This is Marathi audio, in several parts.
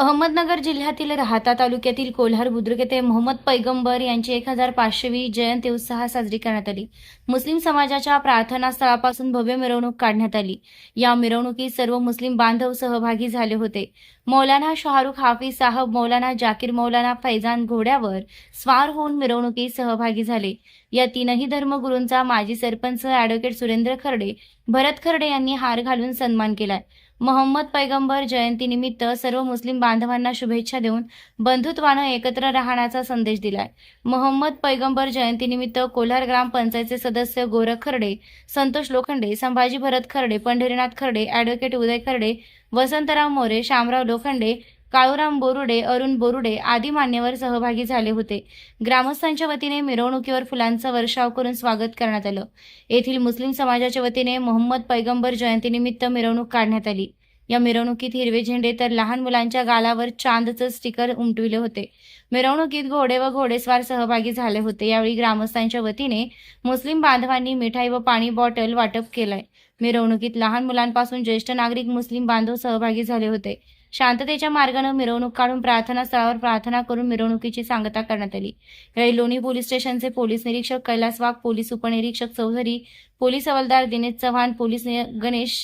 अहमदनगर जिल्ह्यातील राहता तालुक्यातील कोल्हार बुद्रुक येथे मोहम्मद पैगंबर यांची एक हजार पाचशेवी जयंती उत्साहात साजरी करण्यात आली. मुस्लिम समाजाच्या प्रार्थना स्थळापासून भव्य मिरवणूक काढण्यात आली. या मिरवणुकीत सर्व मुस्लिम बांधव सहभागी झाले होते. मौलाना शाहरुख हाफिज साहब मौलाना जाकीर मौलाना फैजान घोड्यावर स्वार होऊन मिरवणुकीत सहभागी झाले. या तीनही धर्मगुरूंचा माजी सरपंच अॅडव्होकेट सुरेंद्र खर्डे भरत खर्डे यांनी हार घालून सन्मान केलाय. मोहम्मद पैगंबर जयंतीनिमित्त सर्व मुस्लिम बांधवांना शुभेच्छा देऊन बंधुत्वानं एकत्र राहण्याचा संदेश दिलाय. मोहम्मद पैगंबर जयंतीनिमित्त कोल्हार ग्रामपंचायतचे सदस्य गोरख खर्डे संतोष लोखंडे संभाजी भरत खर्डे पंढरीनाथ खर्डे ॲडव्होकेट उदय खर्डे वसंतराव मोरे शामराव लोखंडे काळूराम बोरुडे अरुण बोरुडे आदी मान्यवर सहभागी झाले होते. ग्रामस्थांच्या वतीने मिरवणुकीवर फुलांचा वर्षाव करून स्वागत करण्यात आलं. येथील मुस्लिम समाजाच्या वतीने मोहम्मद पैगंबर जयंतीनिमित्त मिरवणूक काढण्यात आली. या मिरवणुकीत हिरवे झेंडे तर लहान मुलांच्या गालावर चांदचं स्टिकर उमटविले होते. मिरवणुकीत घोडे व घोडेस्वार सहभागी झाले होते. यावेळी ग्रामस्थांच्या वतीने मुस्लिम बांधवांनी मिठाई व पाणी बॉटल वाटप केलंय. मिरवणुकीत लहान मुलांपासून ज्येष्ठ नागरिक मुस्लिम बांधव सहभागी झाले होते. शांततेच्या मार्गानं मिरवणूक काढून प्रार्थना स्थळावर प्रार्थना करून मिरवणुकीची सांगता करण्यात आली. यावेळी लोणी पोलीस स्टेशनचे पोलीस निरीक्षक कैलास वाघ पोलीस उपनिरीक्षक चौधरी पोलीस हवालदार दिनेश चव्हाण पोलीस गणेश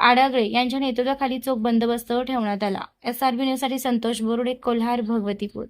आडागळे यांच्या नेतृत्वाखाली चोख बंदोबस्त ठेवण्यात आला. एस आर बी न्यूजसाठी संतोष बोरुडे कोल्हार भगवतीपूर.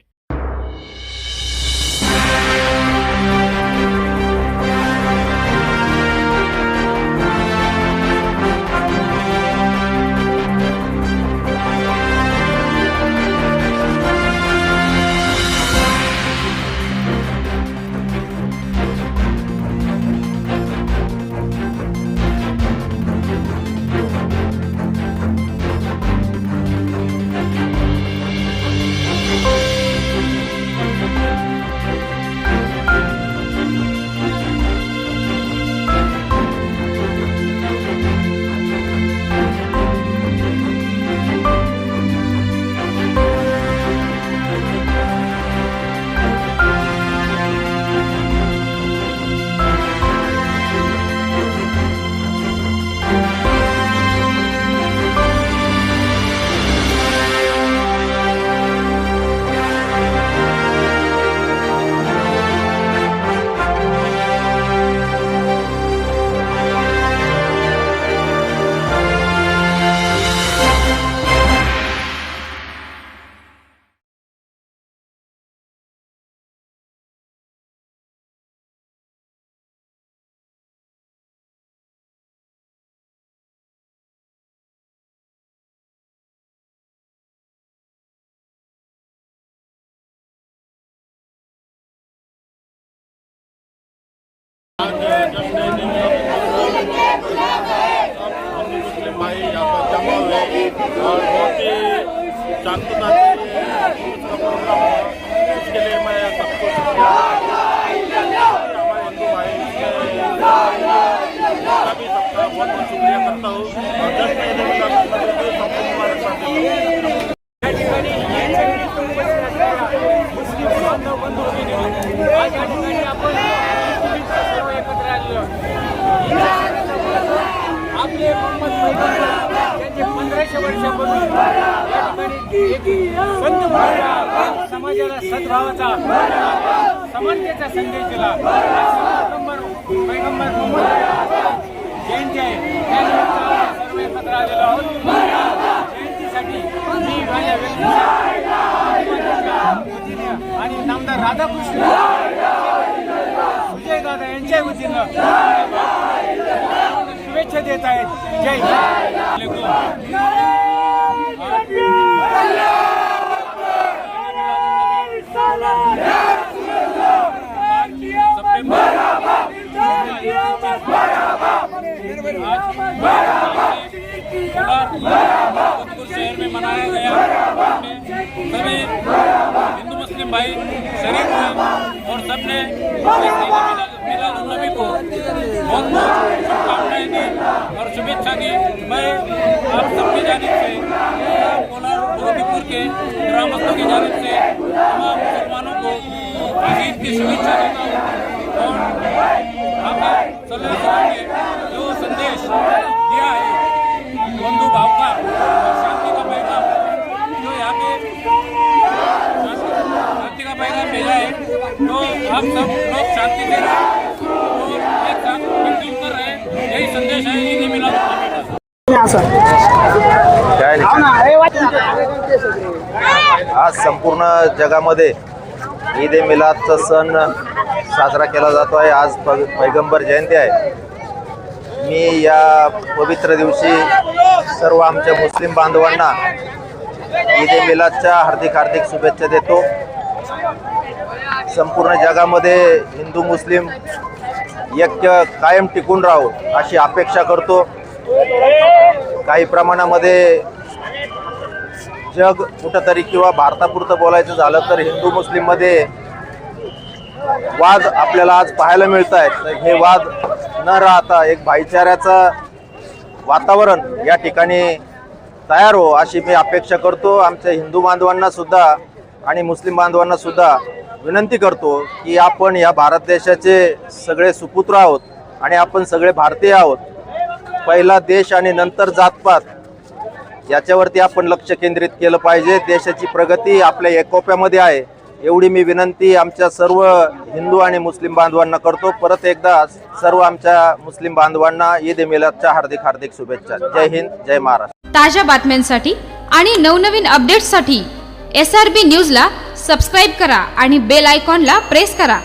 भाई यहाँ पर जमा हुए और बहुत ही शांतता से उसका प्रोग्राम हुआ इसके लिए मैं सबको शुक्रिया हमारे हिंदू भाई इसका भी सबका बहुत बहुत शुक्रिया करता हूँ और दस मई दो हजार पंद्रह को सबको मुबारकबाद देता हूँ या ठिकाणी यांच्या उपस्थित असलेल्या मुस्लिम बांधव बंधू भगिनी आज या ठिकाणी आपण मुस्लिमचं सर्व एकत्र आलेलो आहोत. या सणाचा आपले मोहम्मद पैगंबर यांचे पंधराशे वर्षापूर्वी या ठिकाणी एक संत समाजाला सद्भावाचा समानतेचा संदेश दिला पैगंबर जयंती आहे सर्व एकत्र आलेलो आहोत जयंतीसाठी मी माझ्या व्यक्तीच्या आणि नामदार राधाकृष्ण सुजय दादा यांच्या वतीनं शुभेच्छा देत आहेत जय शहर में मनाया गया सभी हिंदू मुस्लिम भाई शरीक हुए और सबने मिलादुलनबी को बहुत बहुत शुभकामनाएँ दी और शुभेच्छा दी मैं जानिब से गोरखपुर के ग्रामस्थों की जानिब से तमाम मुसलमानों को ईद की शुभेच्छा देता हूँ। और सल्लल्लाहु ने जो संदेश दिया है, बंधु भाव का शांति का पैगाम, जो यहाँ पे शांति का पैगाम भेजा है तो आप सब लोग शांति से रहें, और एक साथ मिलजुल कर रहे। यही संदेश है ईद मिलाद काय संपूर्ण जगामध्ये ईद ए मिलादचा सण साजरा केला जातो आहे. आज प- पैगंबर जयंती आहे. मी या पवित्र दिवशी सर्व आमच्या मुस्लिम बांधवांना ईद ए मिलादच्या हार्दिक हार्दिक शुभेच्छा देतो. संपूर्ण जगामध्ये हिंदू मुस्लिम ऐक्य कायम टिकून राहो अशी अपेक्षा करतो. काही प्रमाणामध्ये जग कुठंतरी किंवा भारतापुरतं बोलायचं झालं तर हिंदू मुस्लिममध्ये वाद आपल्याला आज पाहायला मिळत आहेत हे वाद न राहता एक भाईचाऱ्याचं वातावरण या ठिकाणी तयार हो अशी मी अपेक्षा करतो. आमच्या हिंदू बांधवांना सुद्धा आणि मुस्लिम बांधवांना सुद्धा विनंती करतो की आपण या भारत देशाचे सगळे सुपुत्र आहोत आणि आपण सगळे भारतीय आहोत. पहिला देश आणि नंतर जातपात याच्यावरती आपण लक्ष केंद्रित केलं पाहिजे. देशाची प्रगती आपल्या एकोप्यामध्ये आहे. एवढी मी विनंती आमच्या सर्व हिंदू आणि मुस्लिम बांधवांना करतो. परत एकदा सर्व आमच्या मुस्लिम बांधवांना ईद मिलादच्या हार्दिक हार्दिक शुभेच्छा. जय हिंद जय महाराष्ट्र. ताज्या बातम्यांसाठी आणि नवनवीन अपडेट्ससाठी एस आर बी न्यूजला सबस्क्राईब करा आणि बेल आयकॉनला प्रेस करा.